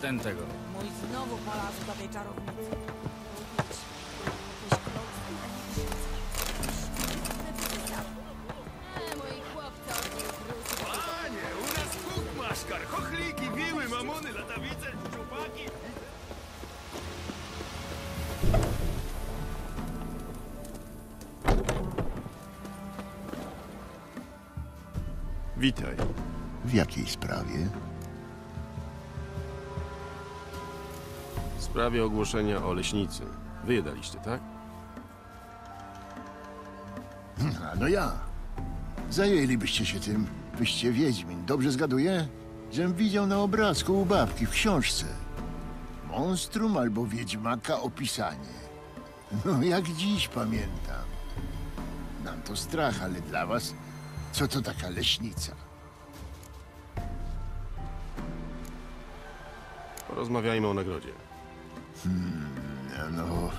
ten tego. Mój znowu polazł do tej czarownicy. Panie, u nas maszkar, chochliki, wiły, mamony, latawice. Witaj. W jakiej sprawie? Sprawie ogłoszenia o leśnicy. Wy je daliście, tak? A no ja. Zajęlibyście się tym. Wyście Wiedźmin. Dobrze zgaduję? Żem widział na obrazku u babki w książce. Monstrum albo Wiedźmaka opisanie. No jak dziś pamiętam. Nam to strach, ale dla was co to taka leśnica? Porozmawiajmy o nagrodzie. No,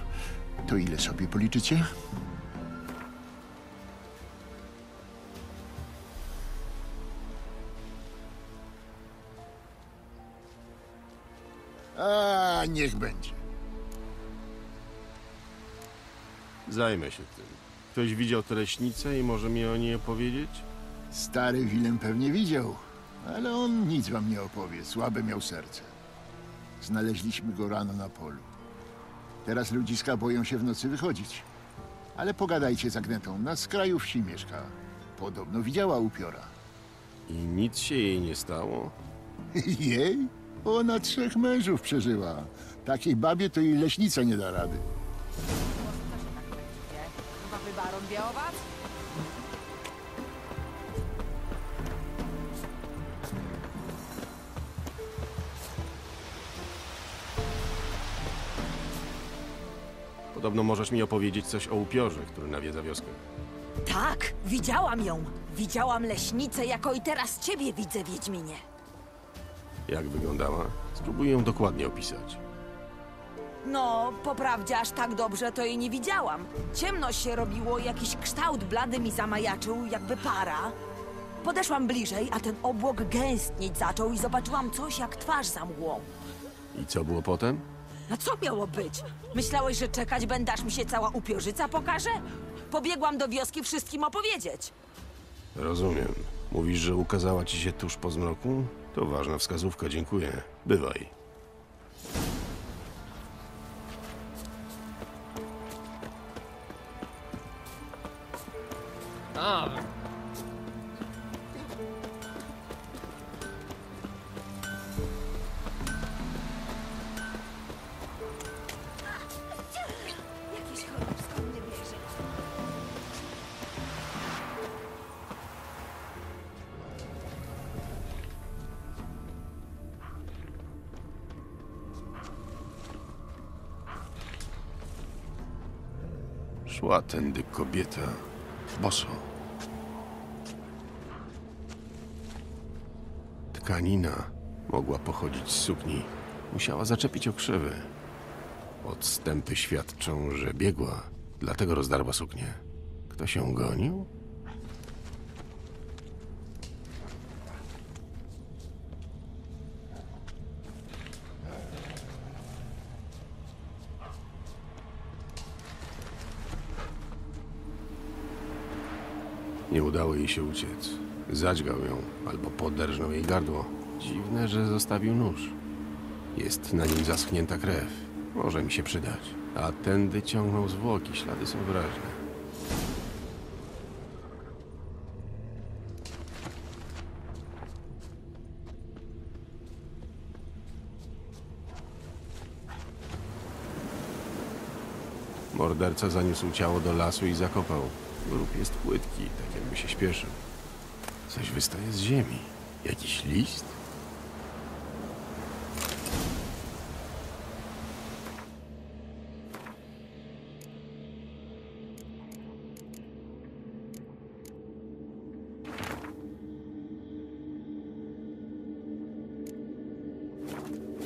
to ile sobie policzycie? A, niech będzie. Zajmę się tym. Ktoś widział tę leśnicę i może mi o niej opowiedzieć? Stary Wilem pewnie widział, ale on nic wam nie opowie. Słabe miał serce. Znaleźliśmy go rano na polu. Teraz ludziska boją się w nocy wychodzić. Ale pogadajcie z Agnetą. Na skraju wsi mieszka. Podobno widziała upiora. I nic się jej nie stało? Jej? Ona trzech mężów przeżyła. Takiej babie to jej leśnica nie da rady. Chyba wy baron Białowac? Podobno możesz mi opowiedzieć coś o upiorze, który nawiedza wioskę. Tak, widziałam ją. Widziałam leśnicę, jako i teraz ciebie widzę, Wiedźminie. Jak wyglądała? Spróbuję ją dokładnie opisać. No, po prawdzie aż tak dobrze to jej nie widziałam. Ciemno się robiło, jakiś kształt blady mi zamajaczył, jakby para. Podeszłam bliżej, a ten obłok gęstnieć zaczął i zobaczyłam coś jak twarz za mgłą. I co było potem? No co miało być? Myślałeś, że czekać będę, aż mi się cała upiorzyca pokaże? Pobiegłam do wioski wszystkim opowiedzieć. Rozumiem. Mówisz, że ukazała ci się tuż po zmroku? To ważna wskazówka, dziękuję. Bywaj. Szła tędy kobieta. Boso. Tkanina mogła pochodzić z sukni. Musiała zaczepić okrzywy. Odstępy świadczą, że biegła, dlatego rozdarła suknię. Kto się gonił? Nie udało jej się uciec. Zadźgał ją albo poderżnął jej gardło. Dziwne, że zostawił nóż. Jest na nim zaschnięta krew. Może mi się przydać. A tędy ciągną zwłoki, ślady są wyraźne. Morderca zaniósł ciało do lasu i zakopał. Grób jest płytki, tak jakby się śpieszył. Coś wystaje z ziemi. Jakiś list?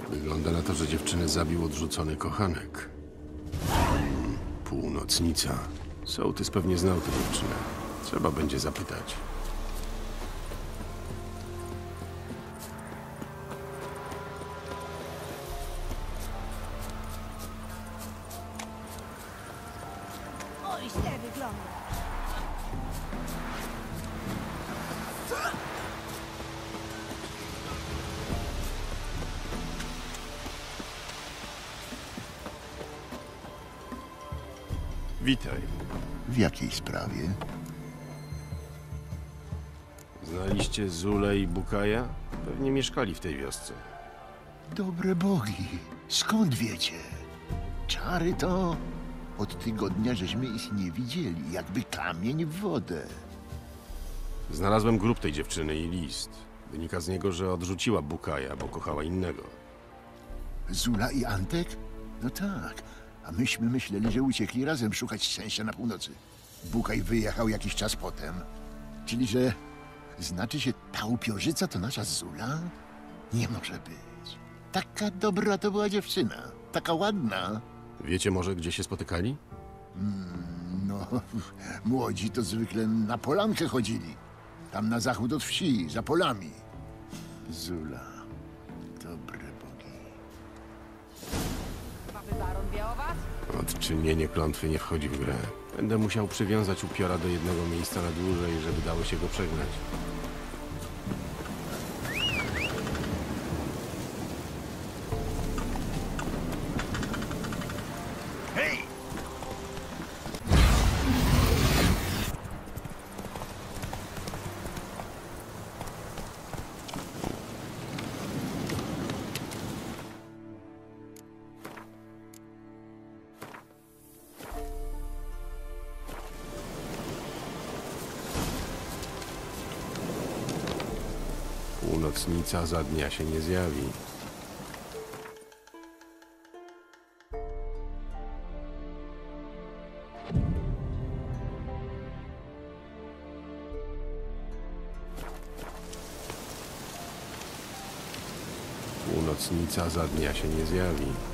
Wygląda na to, że dziewczynę zabił odrzucony kochanek. Hmm, Północnica. Sołtys pewnie znał tę dziewczynę. Trzeba będzie zapytać. Oj, źle wygląda. Witaj. W jakiej sprawie? Znaliście Zulę i Bukaja? Pewnie mieszkali w tej wiosce. Dobre bogi, skąd wiecie? Czary to... Od tygodnia żeśmy ich nie widzieli, jakby kamień w wodę. Znalazłem grób tej dziewczyny i list. Wynika z niego, że odrzuciła Bukaja, bo kochała innego. Zula i Antek? No tak, a myśmy myśleli, że uciekli razem szukać szczęścia na północy. Bukaj wyjechał jakiś czas potem. Czyli, że znaczy się ta upiorzyca to nasza Zula? Nie może być. Taka dobra to była dziewczyna. Taka ładna. Wiecie może, gdzie się spotykali? No, młodzi to zwykle na polankę chodzili. Tam na zachód od wsi, za polami. Zula. Dobre Odczynienie klątwy nie wchodzi w grę. Będę musiał przywiązać upiora do jednego miejsca na dłużej, żeby dało się go przegnać. Północnica za dnia się nie zjawi. Północnica za dnia się nie zjawi.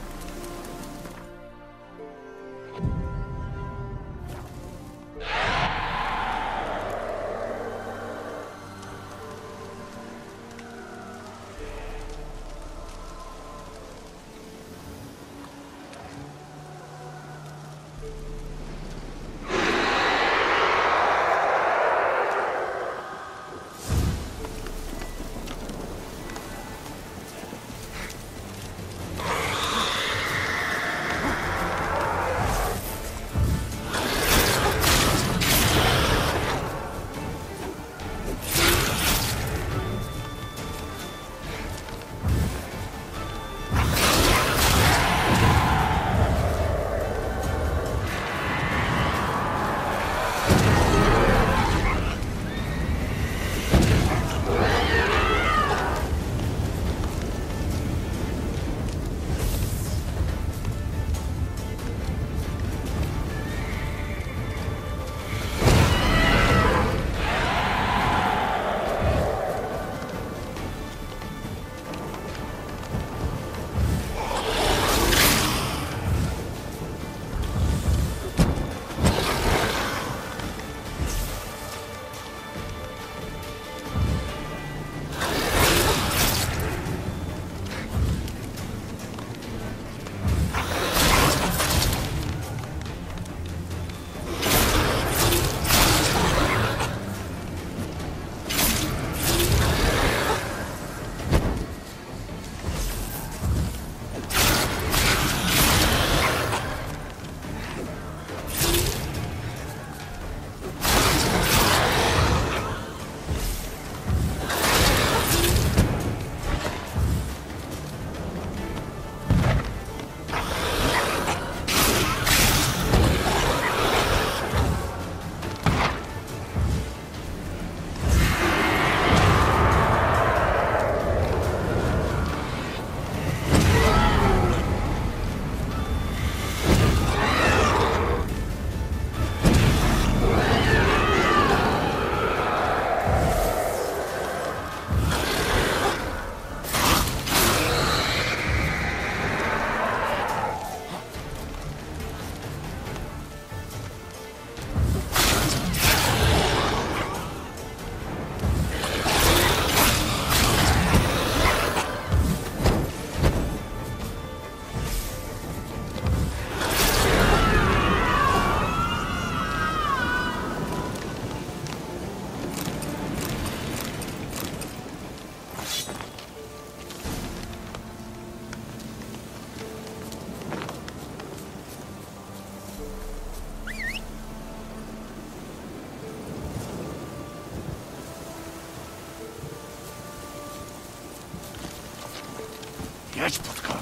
Jedź, Płotka.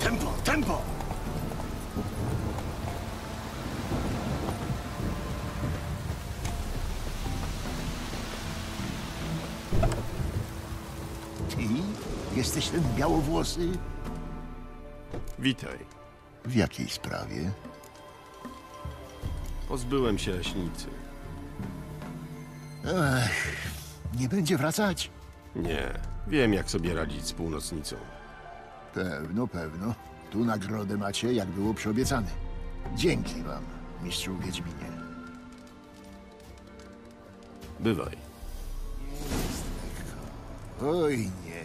Tempo, tempo! Ty? Jesteś ten białowłosy? Witaj. W jakiej sprawie? Pozbyłem się leśnicy. Ech, nie będzie wracać? Nie, wiem jak sobie radzić z północnicą. Pewno, pewno. Tu nagrodę macie, jak było przyobiecane. Dzięki wam, mistrzu Wiedźminie. Bywaj. Oj nie,